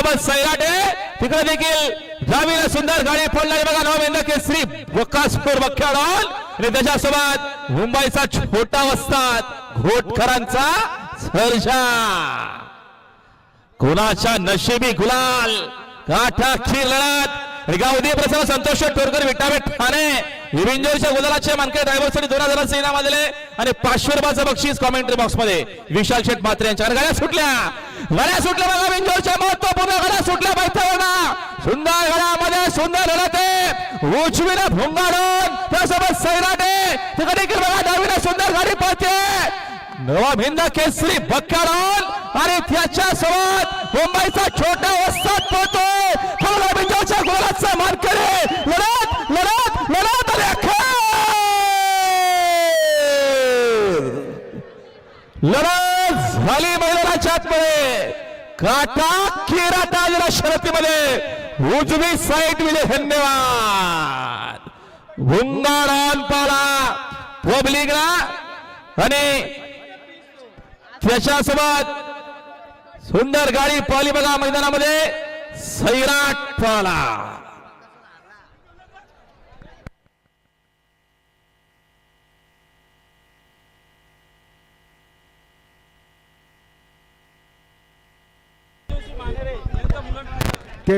सोबत सैराटे तिकडे देखील रावीला सुंदर गाडी पडणारी बघा नवविंद केसरी वकासपूर बख्याडॉल आणि त्याच्यासोबत मुंबईचा छोटा वस्तात घोटखरांचा सर्जा. कोणाच्या नशिबी गुलाल काठा खीर लढत गावदी प्रसन्न संतोष टोरकर विटावे ठाणे विविंजोरच्या गुलालाचे मानके ड्रायव्हरसाठी दोन हजारांचे इनाम आलेले आणि पाचशे रुपयाचं बक्षीस कॉमेंट्री बॉक्समध्ये विशाल शेठ मात्रे यांच्या. आणि गाड्या सुटल्या. गाड्या सुटल्या बघा विंजोरच्या महत्त्वपूर्ण गाड्या सुटल्या बैठवना सुंदर घरामध्ये सुंदर लढत आहे उजवीला भोंगाडून. त्यासोबत सैराटे. तिकडे देखील बघा डावीला सुंदर गाडी पळते. नवा भिंद केसरी बक्काडॉन. आणि त्याच्या सोबत मुंबईचा छोटा वस्ताद पळतो नवा भिंदाच्या गोलाचा मानकरी लढत लढत लढत आणि अखेर लढत झाली मैदानाच्या आतमध्ये. काटा खेरा ताजला शर्यतीमध्ये उजवी साईड मिळे धन्यवाद. भुंगाडान पाला. पब्लिकला आणि त्याच्यासोबत सुंदर गाडी पाली बघा मैदानामध्ये. सैराट पाला.